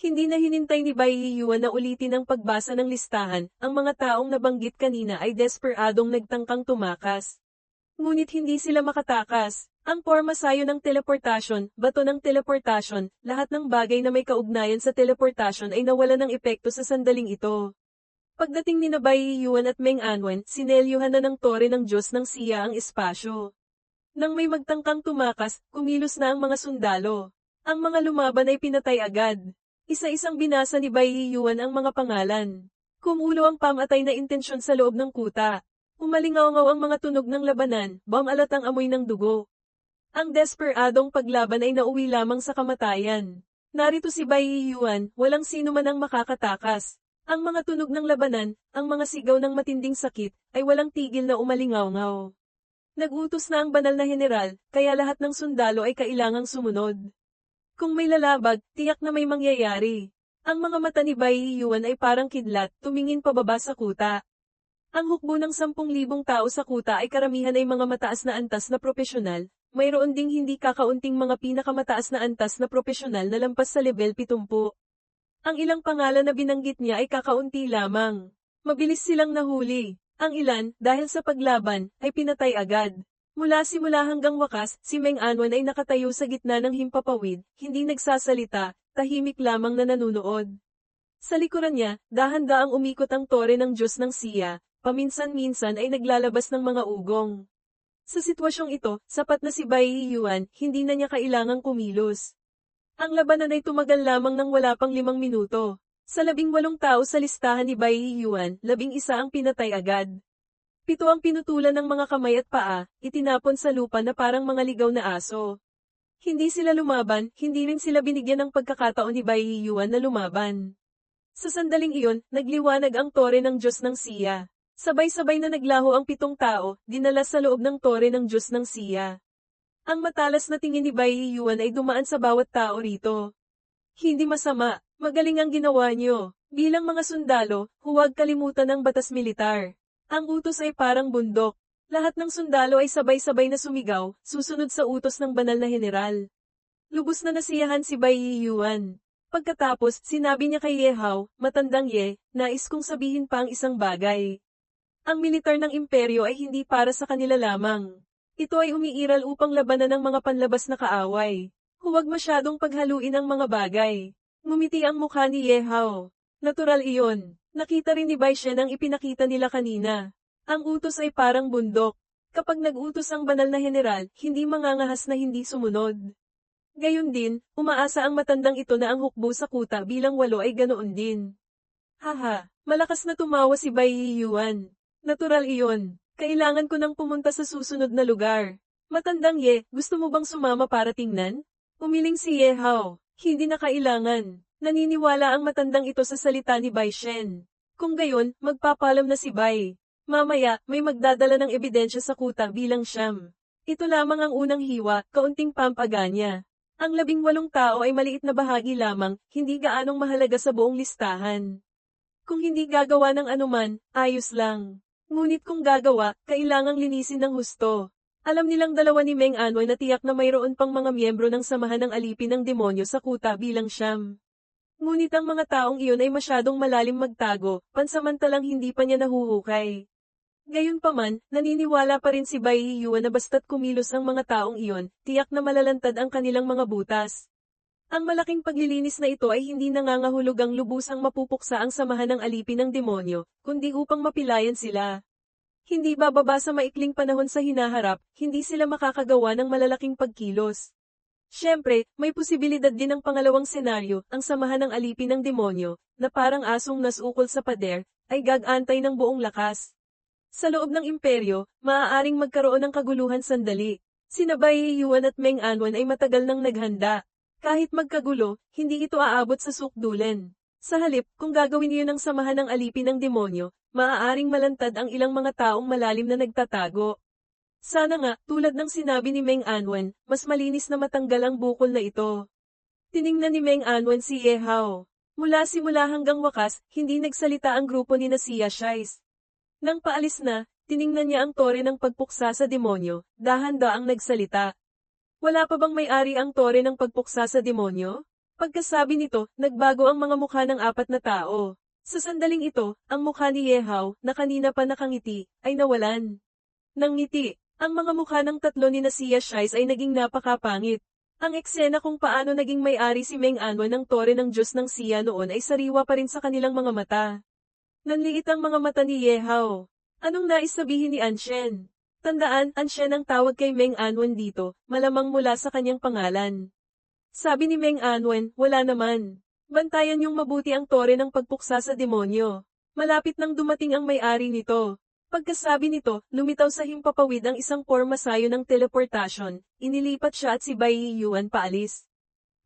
Hindi na hinintay ni Bai Yuan na ulitin ang pagbasa ng listahan, ang mga taong nabanggit kanina ay desperadong nagtangkang tumakas. Ngunit hindi sila makatakas. Ang forma sayo ng teleportasyon, bato ng teleportasyon, lahat ng bagay na may kaugnayan sa teleportasyon ay nawala ng epekto sa sandaling ito. Pagdating ni Bai Yuan at Meng Anwen, sinelyuhan na ng tore ng Diyos ng siya ang espasyo. Nang may magtangkang tumakas, kumilos na ang mga sundalo. Ang mga lumaban ay pinatay agad. Isa-isang binasa ni Bai Yuan ang mga pangalan. Kumulo ang pamatay na intensyon sa loob ng kuta. Umalingaw-ngaw ang mga tunog ng labanan, bam alat ang amoy ng dugo. Ang desperadong paglaban ay nauwi lamang sa kamatayan. Narito si Bai Yuan, walang sino man ang makakatakas. Ang mga tunog ng labanan, ang mga sigaw ng matinding sakit, ay walang tigil na umalingaw-ngaw. Nagutos na ang banal na general, kaya lahat ng sundalo ay kailangang sumunod. Kung may lalabag, tiyak na may mangyayari. Ang mga mata ni Bai Yuan ay parang kidlat, tumingin pababa sa kuta. Ang hukbo ng 10,000 tao sa kuta ay karamihan ay mga mataas na antas na profesional, mayroon ding hindi kakaunting mga pinakamataas na antas na profesional na lampas sa level 70. Ang ilang pangalan na binanggit niya ay kakaunti lamang. Mabilis silang nahuli. Ang ilan, dahil sa paglaban, ay pinatay agad. Mula simula hanggang wakas, si Meng Anwan ay nakatayo sa gitna ng himpapawid, hindi nagsasalita, tahimik lamang na nanunood. Sa likuran niya, dahan-daang umikot ang tore ng Diyos ng Siya, paminsan-minsan ay naglalabas ng mga ugong. Sa sitwasyong ito, sapat na si Bai Yuan, hindi na niya kailangang kumilos. Ang labanan ay tumagal lamang ng wala pang limang minuto. Sa labing walong tao sa listahan ni Bai Yuan, labing isa ang pinatay agad. Pito ang pinutulan ng mga kamay at paa, itinapon sa lupa na parang mga ligaw na aso. Hindi sila lumaban, hindi rin sila binigyan ng pagkakataon ni Bai Yuan na lumaban. Sa sandaling iyon, nagliwanag ang tore ng Diyos ng Siya. Sabay-sabay na naglaho ang pitong tao, dinala sa loob ng tore ng Diyos ng Siya. Ang matalas na tingin ni Bai Yuan ay dumaan sa bawat tao rito. Hindi masama, magaling ang ginawa niyo. Bilang mga sundalo, huwag kalimutan ang batas militar. Ang utos ay parang bundok. Lahat ng sundalo ay sabay-sabay na sumigaw, susunod sa utos ng banal na general. Lubos na nasiyahan si Bai Yuan. Pagkatapos, sinabi niya kay Yehaw, matandang Ye, nais kong sabihin pa ang isang bagay. Ang militar ng imperyo ay hindi para sa kanila lamang. Ito ay umiiral upang labanan ng mga panlabas na kaaway. Huwag masyadong paghaluin ang mga bagay. Ngumiti ang mukha ni Yehaw. Natural iyon. Nakita rin ni Bai Shen ang ipinakita nila kanina. Ang utos ay parang bundok. Kapag nag-utos ang banal na general, hindi mangangahas na hindi sumunod. Gayon din, umaasa ang matandang ito na ang hukbo sa kuta bilang walo ay ganoon din. Haha, malakas na tumawa si Bai Yuan. Natural iyon. Kailangan ko nang pumunta sa susunod na lugar. Matandang Ye, gusto mo bang sumama para tingnan? Umiling si Ye Hao. Hindi na kailangan. Naniniwala ang matandang ito sa salita ni Bai Shen. Kung gayon, magpapalam na si Bai. Mamaya, may magdadala ng ebidensya sa kuta bilang siyam. Ito lamang ang unang hiwa, kaunting pampaganya. Ang labing walong tao ay maliit na bahagi lamang, hindi gaanong mahalaga sa buong listahan. Kung hindi gagawa ng anuman, ayos lang. Ngunit kung gagawa, kailangang linisin ng husto. Alam nilang dalawa ni Meng Anoy na tiyak na mayroon pang mga miyembro ng samahan ng alipin ng demonyo sa kuta bilang siyam. Ngunit ang mga taong iyon ay masyadong malalim magtago, pansamantalang hindi pa niya nahuhukay. Gayunpaman, naniniwala pa rin si Bai Yuan na basta't kumilos ang mga taong iyon, tiyak na malalantad ang kanilang mga butas. Ang malaking paglilinis na ito ay hindi nangangahulog ang lubusang mapupuksa ang samahan ng alipin ng demonyo, kundi upang mapilayan sila. Hindi bababa sa maikling panahon sa hinaharap, hindi sila makakagawa ng malalaking pagkilos. Siyempre, may posibilidad din ng pangalawang senaryo, ang samahan ng alipin ng demonyo, na parang asong nasukol sa pader, ay gagantay ng buong lakas. Sa loob ng imperyo, maaaring magkaroon ng kaguluhan sandali. Sina Bai Yuan at Meng Anwan ay matagal nang naghanda. Kahit magkagulo, hindi ito aabot sa sukdulan. Sa halip, kung gagawin iyon ng samahan ng alipin ng demonyo, maaaring malantad ang ilang mga taong malalim na nagtatago. Sana nga, tulad ng sinabi ni Meng Anwen, mas malinis na matanggal ang bukol na ito. Tiningnan ni Meng Anwen si Ye Hao. Mula simula hanggang wakas, hindi nagsalita ang grupo ni na Sia Shais. Nang paalis na, tiningnan niya ang tore ng pagpuksa sa demonyo, dahan-daang nagsalita. Wala pa bang may-ari ang tore ng pagpuksa sa demonyo? Pagkasabi nito, nagbago ang mga mukha ng apat na tao. Sa sandaling ito, ang mukha ni Yehaw, na kanina pa nakangiti, ay nawalan. Nang ngiti, ang mga mukha ng tatlo ni Nasiya Shies ay naging napakapangit. Ang eksena kung paano naging may-ari si Meng Anwan ng tore ng Diyos ng Siya noon ay sariwa pa rin sa kanilang mga mata. Nanliit ang mga mata ni Yehaw. Anong nais sabihin ni Anshen? Tandaan, Anshen ang tawag kay Meng Anwan dito, malamang mula sa kanyang pangalan. Sabi ni Meng Anwen, wala naman. Bantayan yung mabuti ang tore ng pagpuksa sa demonyo. Malapit nang dumating ang may-ari nito. Pagkasabi nito, lumitaw sa himpapawid ang isang pormasayo ng teleportasyon, inilipat siya at si Bai Yuan paalis.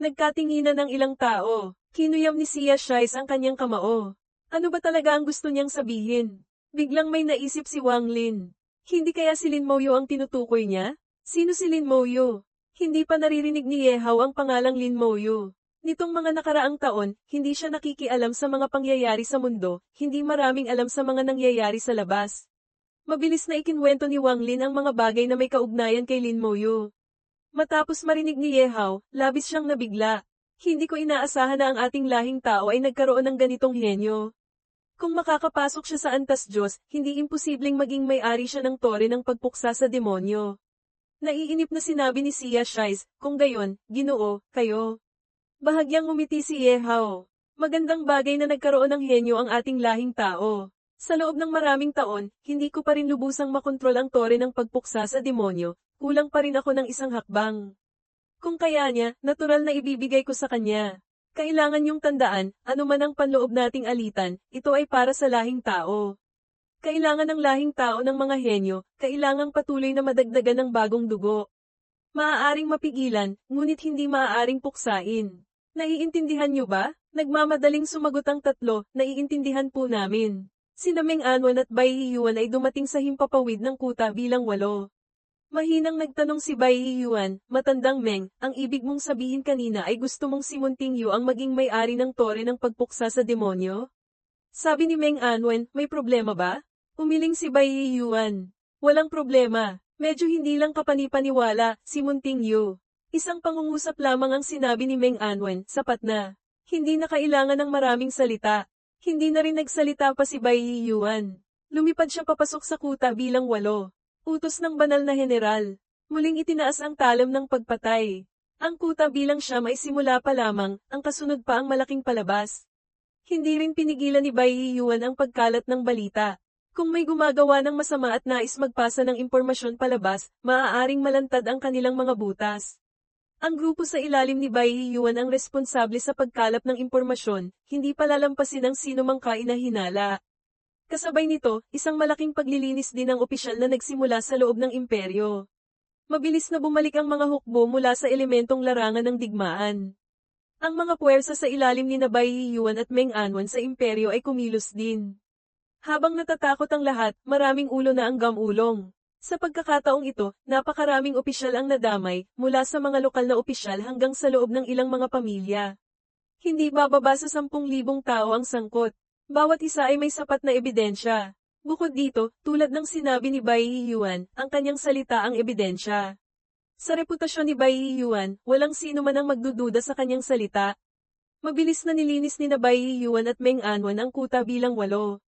Nagkatinginan ng ilang tao, kinuyam ni Sia Shies ang kanyang kamao. Ano ba talaga ang gusto niyang sabihin? Biglang may naisip si Wang Lin. Hindi kaya si Lin Moyo ang tinutukoy niya? Sino si Lin Moyo? Hindi pa naririnig ni Yehaw ang pangalang Lin Moyo. Nitong mga nakaraang taon, hindi siya nakikialam sa mga pangyayari sa mundo, hindi maraming alam sa mga nangyayari sa labas. Mabilis na ikinwento ni Wang Lin ang mga bagay na may kaugnayan kay Lin Moyo. Matapos marinig ni Yehaw, labis siyang nabigla. Hindi ko inaasahan na ang ating lahing tao ay nagkaroon ng ganitong henyo. Kung makakapasok siya sa antas Diyos, hindi imposibleng maging may-ari siya ng tore ng pagpuksa sa demonyo. Naiinip na sinabi ni Sia Shies, kung gayon, ginoo, kayo. Bahagyang umiti si Yehaw. Magandang bagay na nagkaroon ng henyo ang ating lahing tao. Sa loob ng maraming taon, hindi ko pa rin lubusang makontrol ang tore ng pagpuksa sa demonyo, kulang pa rin ako ng isang hakbang. Kung kaya niya, natural na ibibigay ko sa kanya. Kailangan niyong tandaan, ano man ang panloob nating alitan, ito ay para sa lahing tao. Kailangan ng lahing tao ng mga henyo, kailangang patuloy na madagdagan ng bagong dugo. Maaaring mapigilan, ngunit hindi maaaring puksain. Naiintindihan niyo ba? Nagmamadaling sumagot ang tatlo, naiintindihan po namin. Sina Meng Anwan at Bai Yuan ay dumating sa himpapawid ng kuta bilang walo. Mahinang nagtanong si Bai Yuan, matandang Meng, ang ibig mong sabihin kanina ay gusto mong si Munting Yu ang maging may-ari ng tore ng pagpuksa sa demonyo? Sabi ni Meng Anwen, may problema ba? Umiling si Bai Yuan. Walang problema. Medyo hindi lang kapanipaniwala, si Munting Yu. Isang pangungusap lamang ang sinabi ni Meng Anwen, sapat na. Hindi na kailangan ng maraming salita. Hindi na rin nagsalita pa si Bai Yuan. Lumipad siya papasok sa kuta bilang walo. Utos ng banal na general. Muling itinaas ang talam ng pagpatay. Ang kuta bilang siya ay simula pa lamang, ang kasunod pa ang malaking palabas. Hindi rin pinigilan ni Bai Yuan ang pagkalat ng balita. Kung may gumagawa ng masama at nais magpasa ng impormasyon palabas, maaaring malantad ang kanilang mga butas. Ang grupo sa ilalim ni Bai Yuan ang responsable sa pagkalap ng impormasyon, hindi palalampasin ang sino mang kainahinala. Kasabay nito, isang malaking paglilinis din ang opisyal na nagsimula sa loob ng imperyo. Mabilis na bumalik ang mga hukbo mula sa elementong larangan ng digmaan. Ang mga puwersa sa ilalim ni Nabay Yuan at Meng Anwan sa imperyo ay kumilos din. Habang natatakot ang lahat, maraming ulo na ang gamulong. Sa pagkakataong ito, napakaraming opisyal ang nadamay, mula sa mga lokal na opisyal hanggang sa loob ng ilang mga pamilya. Hindi bababa sa 10,000 tao ang sangkot. Bawat isa ay may sapat na ebidensya. Bukod dito, tulad ng sinabi ni Bai Yuan, ang kanyang salita ang ebidensya. Sa reputasyon ni Bai Yuan, walang sino man ang magdududa sa kanyang salita. Mabilis na nilinis ni na Bai Yuan at Meng Anwan ang kuta bilang walo.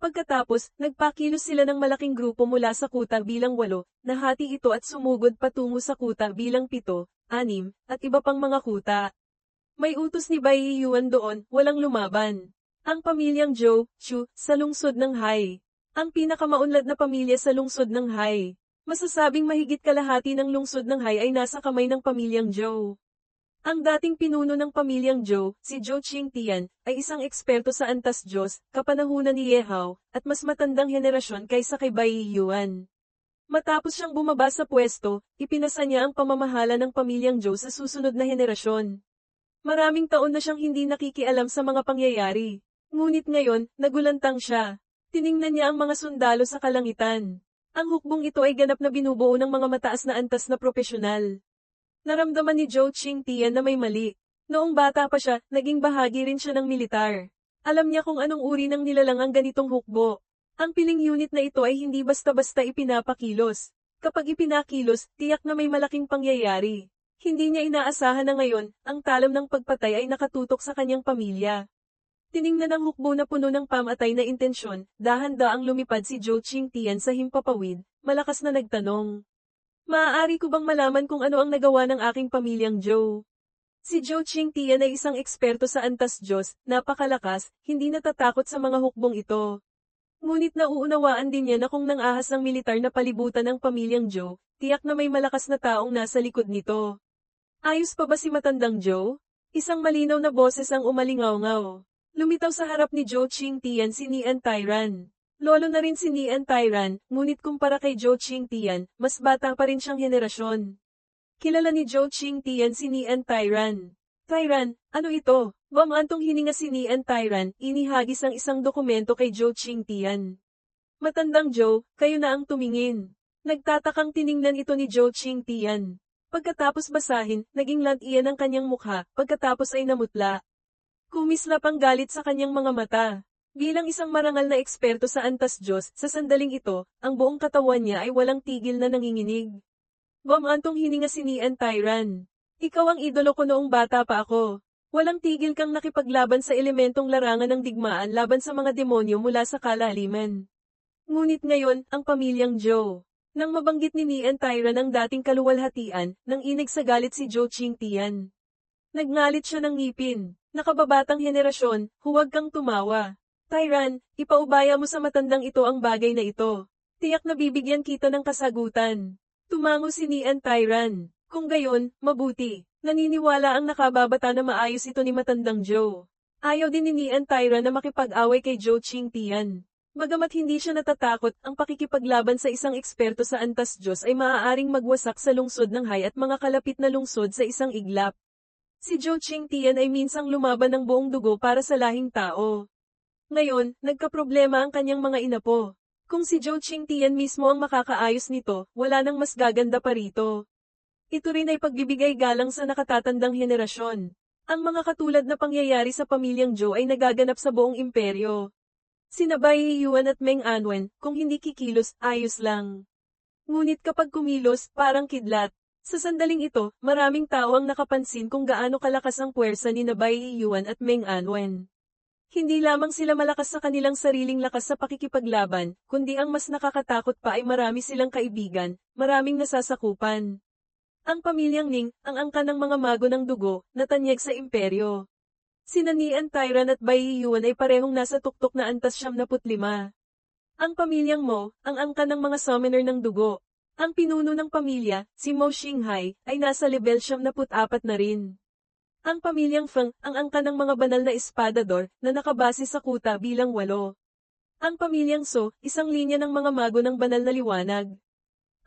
Pagkatapos, nagpakilos sila ng malaking grupo mula sa kuta bilang walo, nahati ito at sumugod patungo sa kuta bilang pito, anim, at iba pang mga kuta. May utos ni Bai Yuan doon, walang lumaban. Ang pamilyang Zhou, Chu, sa lungsod ng Hai. Ang pinakamaunlad na pamilya sa lungsod ng Hai. Masasabing mahigit kalahati ng lungsod ng Hai ay nasa kamay ng pamilyang Zhou. Ang dating pinuno ng pamilyang Zhou, si Zhou Qingtian, ay isang eksperto sa antas Diyos, kapanahunan ni Yehao, at mas matandang henerasyon kaysa kay Bai Yuan. Matapos siyang bumaba sa pwesto, ipinasa niya ang pamamahala ng pamilyang Zhou sa susunod na henerasyon. Maraming taon na siyang hindi nakikialam sa mga pangyayari. Ngunit ngayon, nagulantang siya. Tiningnan niya ang mga sundalo sa kalangitan. Ang hukbong ito ay ganap na binubuo ng mga mataas na antas na propesyonal. Naramdaman ni Zhou Qingtian na may mali. Noong bata pa siya, naging bahagi rin siya ng militar. Alam niya kung anong uri ng nilalang ang ganitong hukbo. Ang piling unit na ito ay hindi basta-basta ipinapakilos. Kapag ipinakilos, tiyak na may malaking pangyayari. Hindi niya inaasahan na ngayon, ang talam ng pagpatay ay nakatutok sa kanyang pamilya. Tiningnan ang hukbo na puno ng pamatay na intensyon, dahan-daang lumipad si Zhou Qingtian sa himpapawid, malakas na nagtanong. Maaari ko bang malaman kung ano ang nagawa ng aking pamilyang Zhou? Si Zhou Qingtian ay isang eksperto sa antas Diyos, napakalakas, hindi natatakot sa mga hukbong ito. Ngunit nauunawaan din niya na kung nang ahas ng militar na palibutan ng pamilyang Zhou, tiyak na may malakas na taong nasa likod nito. Ayos pa ba si matandang Joe? Isang malinaw na boses ang umalingaw-ngaw. Lumitaw sa harap ni Joe Ching Tian si Nian Tyran. Lolo na rin si Nian Tyran, ngunit kumpara kay Joe Ching Tian, mas bata pa rin siyang henerasyon. Kilala ni Joe Ching Tian si Nian Tyran. Tyran, ano ito? Bamantong hininga si Nian Tyran, inihagis ang isang dokumento kay Joe Ching Tian. Matandang Joe, kayo na ang tumingin. Nagtatakang tiningnan ito ni Joe Ching Tian. Pagkatapos basahin, naging lantian ang kanyang mukha, pagkatapos ay namutla. Kumislap ang galit sa kanyang mga mata. Bilang isang marangal na eksperto sa antas Diyos, sa sandaling ito, ang buong katawan niya ay walang tigil na nanginginig. Bamantong hininga si Nian Tyran. Ikaw ang idolo ko noong bata pa ako. Walang tigil kang nakipaglaban sa elementong larangan ng digmaan laban sa mga demonyo mula sa kalaliman. Ngunit ngayon, ang pamilyang Joe. Nang mabanggit ni Nian Tyra ng dating kaluwalhatian, nang inig sa galit si Zhou Qingtian. Nagngalit siya ng ngipin. Nakababatang henerasyon, huwag kang tumawa. Tyran, ipaubaya mo sa matandang ito ang bagay na ito. Tiyak na bibigyan kita ng kasagutan. Tumango si Nian Tyran. Kung gayon, mabuti. Naniniwala ang nakababata na maayos ito ni matandang Joe. Ayaw din ni Nian Tyra na makipag-away kay Zhou Qingtian. Bagamat hindi siya natatakot, ang pakikipaglaban sa isang eksperto sa antas Diyos ay maaaring magwasak sa lungsod ng Hay at mga kalapit na lungsod sa isang iglap. Si Zhou Qingtian ay minsang lumaban ng buong dugo para sa lahing tao. Ngayon, nagkaproblema ang kanyang mga inapo. Kung si Zhou Qingtian mismo ang makakaayos nito, wala nang mas gaganda pa rito. Ito rin ay pagbibigay galang sa nakatatandang henerasyon. Ang mga katulad na pangyayari sa pamilyang Zhou ay nagaganap sa buong imperyo. Sina Bai Yuan at Meng Anwen, kung hindi kikilos, ayos lang. Ngunit kapag kumilos, parang kidlat. Sa sandaling ito, maraming tao ang nakapansin kung gaano kalakas ang puwersa ni Bai Yuan at Meng Anwen. Hindi lamang sila malakas sa kanilang sariling lakas sa pakikipaglaban, kundi ang mas nakakatakot pa ay marami silang kaibigan, maraming nasasakupan. Ang pamilyang Ning, ang angka ng mga mago ng dugo, natanyag sa imperyo. Sina Nian Tyran at Bai Yuan ay parehong nasa tuktok na antas siyam na putlima. Ang pamilyang Mo, ang angka ng mga summoner ng dugo. Ang pinuno ng pamilya, si Mo Xinghai, ay nasa level siyam na put-apat na rin. Ang pamilyang Feng, ang angka ng mga banal na espadador, na nakabase sa kuta bilang walo. Ang pamilyang So, isang linya ng mga mago ng banal na liwanag.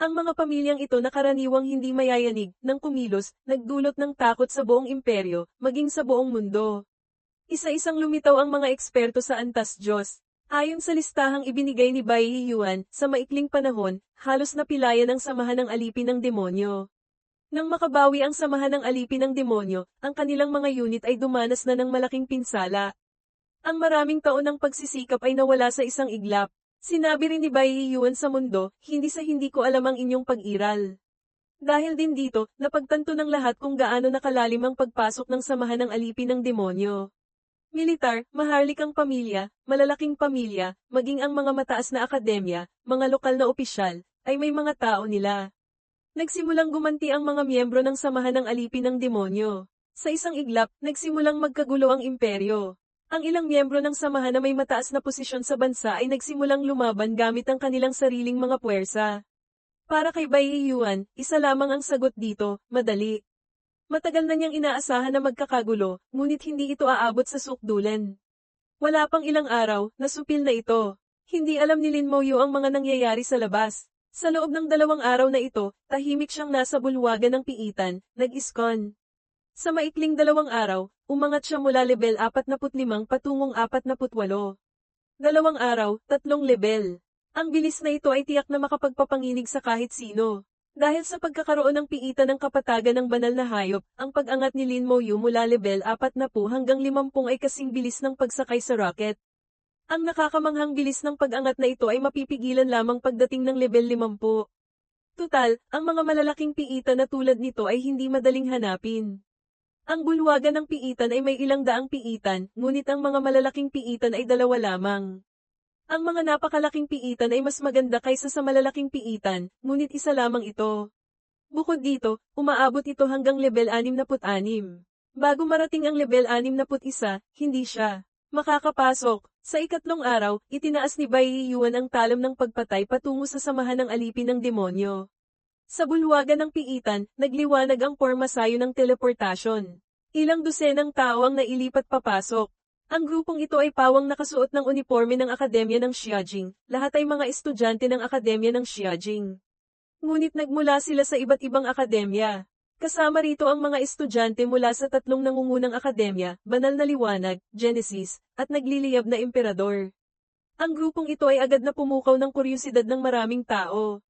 Ang mga pamilyang ito na karaniwang hindi mayayanig, ng kumilos, nagdulot ng takot sa buong imperyo, maging sa buong mundo. Isa-isang lumitaw ang mga eksperto sa antas Diyos. Ayon sa listahang ibinigay ni Bai Yuan, sa maikling panahon, halos napilayan ang samahan ng alipin ng demonyo. Nang makabawi ang samahan ng alipin ng demonyo, ang kanilang mga unit ay dumanas na ng malaking pinsala. Ang maraming taon ng pagsisikap ay nawala sa isang iglap. Sinabi rin ni Bai Yuan sa mundo, hindi sa hindi ko alam ang inyong pag-iral. Dahil din dito, napagtanto ng lahat kung gaano nakalalim ang pagpasok ng samahan ng alipin ng demonyo. Militar, maharlikang pamilya, malalaking pamilya, maging ang mga mataas na akademya, mga lokal na opisyal, ay may mga tao nila. Nagsimulang gumanti ang mga miyembro ng samahan ng alipin ng demonyo. Sa isang iglap, nagsimulang magkagulo ang imperyo. Ang ilang miyembro ng samahan na may mataas na posisyon sa bansa ay nagsimulang lumaban gamit ang kanilang sariling mga puwersa. Para kay Bai Yuan, isa lamang ang sagot dito, madali. Matagal na niyang inaasahan na magkakagulo, ngunit hindi ito aabot sa sukdulan. Wala pang ilang araw, nasupil na ito. Hindi alam ni Lin Moyo ang mga nangyayari sa labas. Sa loob ng dalawang araw na ito, tahimik siyang nasa bulwagan ng piitan, nag-iskon. Sa maikling dalawang araw, umangat siya mula level 45 patungong 48. Dalawang araw, tatlong level. Ang bilis na ito ay tiyak na makapagpapanginig sa kahit sino. Dahil sa pagkakaroon ng piitan ng kapatagan ng banal na hayop, ang pag-angat ni Lin Moyu mula level 4 na po hanggang 50 ay kasing bilis ng pagsakay sa rocket. Ang nakakamanghang bilis ng pag-angat na ito ay mapipigilan lamang pagdating ng level 50. Tutal, ang mga malalaking piitan na tulad nito ay hindi madaling hanapin. Ang bulwagan ng piitan ay may ilang daang piitan, ngunit ang mga malalaking piitan ay dalawa lamang. Ang mga napakalaking piitan ay mas maganda kaysa sa malalaking piitan, ngunit isa lamang ito. Bukod dito, umaabot ito hanggang level 66. Bago marating ang level 61, hindi siya makakapasok. Sa ikatlong araw, itinaas ni Bai Yuan ang talam ng pagpatay patungo sa samahan ng alipin ng demonyo. Sa bulwagan ng piitan, nagliwanag ang pormasayo ng teleportasyon. Ilang dosenang tao ang nailipat papasok. Ang grupong ito ay pawang nakasuot ng uniforme ng Akademya ng Xiajing, lahat ay mga estudyante ng Akademya ng Xiajing. Ngunit nagmula sila sa iba't ibang akademya. Kasama rito ang mga estudyante mula sa tatlong nangungunang akademya, Banal na Liwanag, Genesis, at Nagliliyab na Emperador. Ang grupong ito ay agad na pumukaw ng kuryosidad ng maraming tao.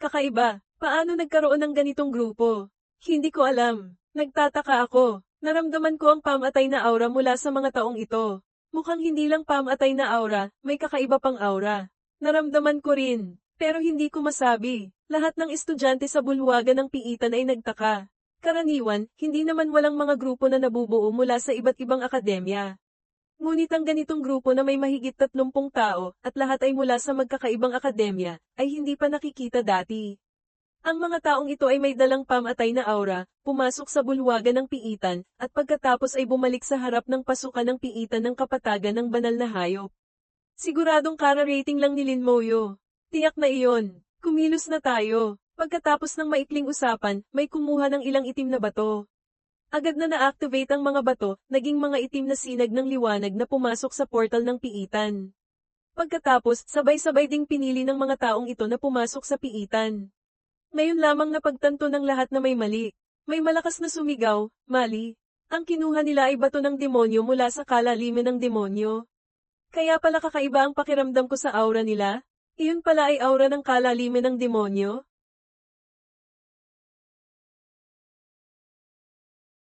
Kakaiba, paano nagkaroon ng ganitong grupo? Hindi ko alam. Nagtataka ako. Naramdaman ko ang pamatay na aura mula sa mga taong ito. Mukhang hindi lang pamatay na aura, may kakaiba pang aura. Naramdaman ko rin, pero hindi ko masabi. Lahat ng estudyante sa bulwagan ng piitan ay nagtaka. Karaniwan, hindi naman walang mga grupo na nabubuo mula sa iba't ibang akademya. Ngunit ang ganitong grupo na may mahigit 30 tao, at lahat ay mula sa magkakaibang akademya, ay hindi pa nakikita dati. Ang mga taong ito ay may dalang pamatay na aura, pumasok sa bulwagan ng piitan, at pagkatapos ay bumalik sa harap ng pasukan ng piitan ng kapatagan ng banal na hayop. Siguradong kara-rating lang ni Lin Moyo. Tiyak na iyon. Kumilos na tayo. Pagkatapos ng maikling usapan, may kumuha ng ilang itim na bato. Agad na na-activate ang mga bato, naging mga itim na sinag ng liwanag na pumasok sa portal ng piitan. Pagkatapos, sabay-sabay ding pinili ng mga taong ito na pumasok sa piitan. Ngayon lamang napagtanto ng lahat na may mali. May malakas na sumigaw, mali. Ang kinuha nila ay bato ng demonyo mula sa kalaliman ng demonyo. Kaya pala kakaiba ang pakiramdam ko sa aura nila, iyon pala ay aura ng kalaliman ng demonyo?